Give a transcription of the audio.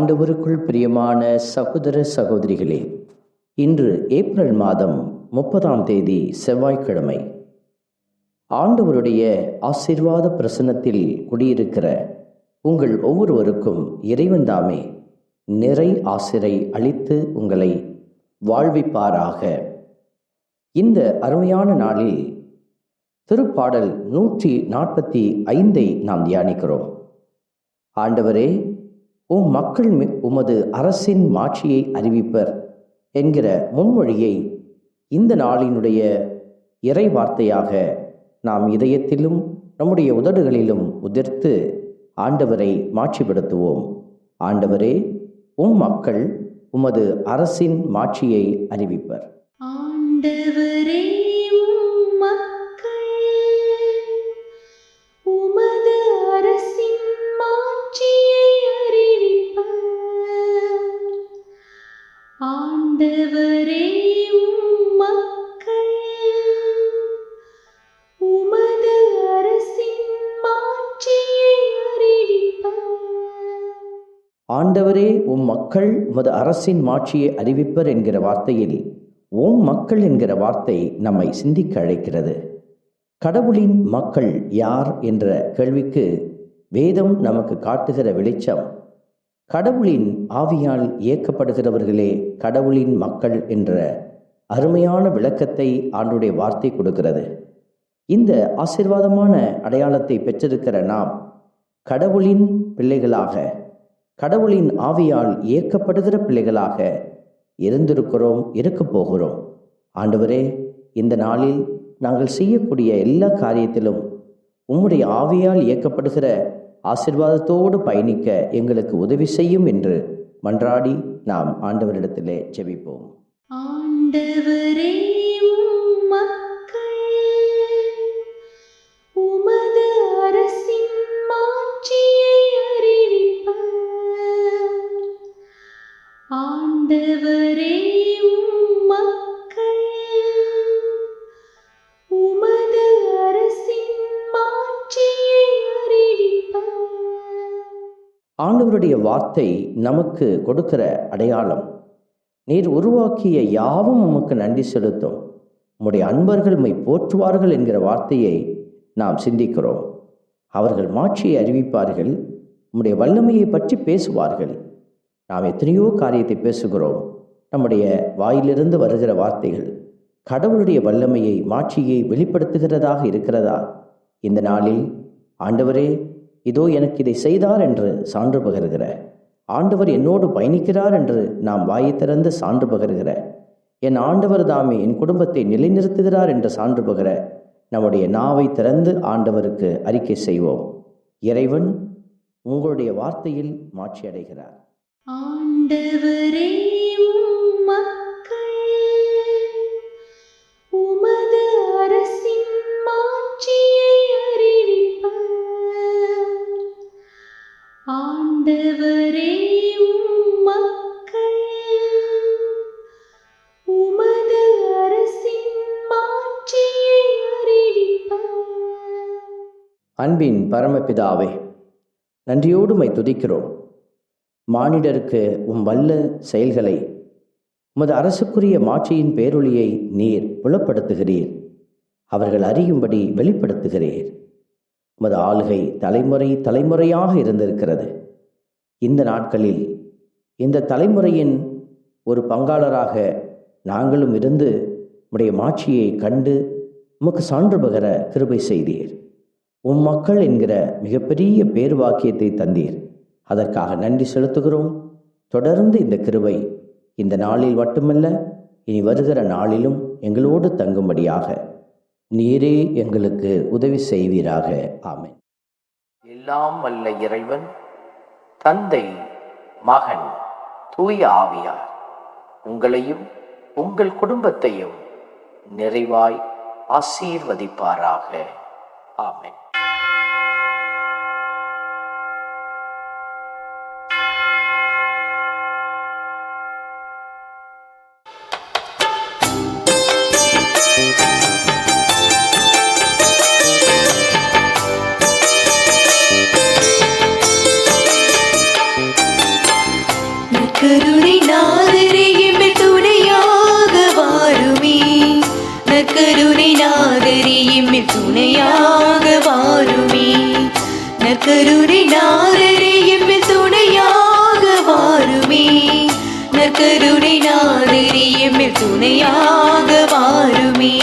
ஆண்டவருக்குள் பிரியமான சகோதர சகோதரிகளே இன்று ஏப்ரல் மாதம் முப்பதாம் தேதி செவ்வாய்க்கிழமை. ஆண்டவருடைய ஆசீர்வாத பிரசன்னத்தில் குடியிருக்கிற உங்கள் ஒவ்வொருவருக்கும் இறைவன் தாமே நிறை ஆசிரை அளித்து உங்களை வாழ்விப்பாராக. இந்த அருமையான நாளில் திருப்பாடல் நூற்றி நாற்பத்தி ஐந்தை நாம் தியானிக்கிறோம். ஆண்டவரே உம் மக்கள் மி- உமது அரசின் மாட்சியை அறிவிப்பர் என்கிற முன்மொழியை இந்த நாளினுடைய இறை வார்த்தையாக நாம் இதயத்திலும் நம்முடைய உதடுகளிலும் உதிர்த்து ஆண்டவரை மாட்சிப்படுத்துவோம். ஆண்டவரே உம் மக்கள் உமது அரசின் மாட்சியை அறிவிப்பர். ஆண்டவரே. ஆண்டவரே உம் மக்கள் உமது அரசின் மாட்சியை அறிவிப்பர் என்கிற வார்த்தையில் உம் மக்கள் என்கிற வார்த்தை நம்மை சிந்திக்க அழைக்கிறது. கடவுளின் மக்கள் யார் என்ற கேள்விக்கு வேதம் நமக்கு காட்டுகிற வெளிச்சம். கடவுளின் ஆவியால் இயக்கப்படுகிறவர்களே கடவுளின் மக்கள் என்ற அருமையான விளக்கத்தை ஆண்டுடைய வார்த்தை கொடுக்கிறது. இந்த ஆசீர்வாதமான அடையாளத்தை பெற்றிருக்கிற நாம் கடவுளின் பிள்ளைகளாக கடவுளின் ஆவியால் இயக்கப்படுகிற பிள்ளைகளாக இருந்திருக்கிறோம் இருக்க போகிறோம். ஆண்டவரே இந்த நாளில் நாங்கள் செய்யக்கூடிய எல்லா காரியத்திலும் உம்முடைய ஆவியால் இயக்கப்படுகிற ஆசீர்வாதத்தோடு பயணிக்க எங்களுக்கு உதவி செய்யும் என்று மன்றாடி நாம் ஆண்டவரிடத்திலே ஜெபிப்போம். ஆண்டவரே ஆண்டவரே மக்கள் உமது அரசின் மாட்சியை ஆண்டவருடைய வார்த்தை நமக்கு கொடுக்கிற அடையாளம் நீர் உருவாக்கிய யாவும் உமக்கு நன்றி செலுத்தும். உம்முடைய அன்பர்கள் மை போற்றுவார்கள் என்கிற வார்த்தையை நாம் சிந்திக்கிறோம். அவர்கள் மாட்சியை அறிவிப்பார்கள் உம்முடைய வல்லமையை பற்றி பேசுவார்கள். நாம் எத்தனையோ காரியத்தை பேசுகிறோம். நம்முடைய வாயிலிருந்து வருகிற வார்த்தைகள் கடவுளுடைய வல்லமையை மாட்சியை வெளிப்படுத்துகிறதாக இருக்கிறதா? இந்த நாளில் ஆண்டவரே இதோ எனக்கு இதை செய்தார் என்று சான்று பகர்கிற. ஆண்டவர் என்னோடு பயணிக்கிறார் என்று நாம் வாயை திறந்து சான்று பகர்கிற. என் ஆண்டவர் தாமே என் குடும்பத்தை நிலைநிறுத்துகிறார் என்று சான்று பகர நம்முடைய நாவை திறந்து ஆண்டவருக்கு அறிக்கை செய்வோம். இறைவன் உங்களுடைய வார்த்தையில் மாட்சி அடைகிறார். ஆண்டவரே மக்கள் உமது அரசின் மாட்சியை அறிவிப்பர். ஆண்டவரே மக்கள் உமது அரசின் மாட்சியை அறிவிப்பர். அன்பின் பரமபிதாவே நன்றியோடு மை துதிக்கிறோம். மானிடருக்கு உம் வல்ல செயல்களை உமது அரசுக்குரிய மாட்சியின் பேரொளியை நீர் புலப்படுத்துகிறீர். அவர்கள் அறியும்படி வெளிப்படுத்துகிறீர். உமது ஆளுகை தலைமுறை தலைமுறையாக இருந்திருக்கிறது. இந்த நாட்களில் இந்த தலைமுறையின் ஒரு பங்காளராக நாங்களும் இருந்து உடைய மாட்சியை கண்டு உமக்கு சான்று பகர கிருபை செய்தீர். உம் மக்கள் என்கிற மிகப்பெரிய பேர் வாக்கியத்தை தந்தீர். அதற்காக நன்றி செலுத்துகிறோம். தொடர்ந்து இந்த கிருவை இந்த நாளில் மட்டுமல்ல இனி வருகிற நாளிலும் எங்களோடு தங்கும்படியாக நீரே எங்களுக்கு உதவி செய்வீராக. ஆமேன். எல்லாம் வல்ல இறைவன் தந்தை மகன் தூய ஆவியார் உங்களையும் உங்கள் குடும்பத்தையும் நிறைவாய் ஆசீர்வதிப்பாராக. ஆமேன். நற்கருணை நாதரே எம்மில் துணையாக வாருமே. நற்கருணை நாதரே எம்மில் துணையாக வாருமே.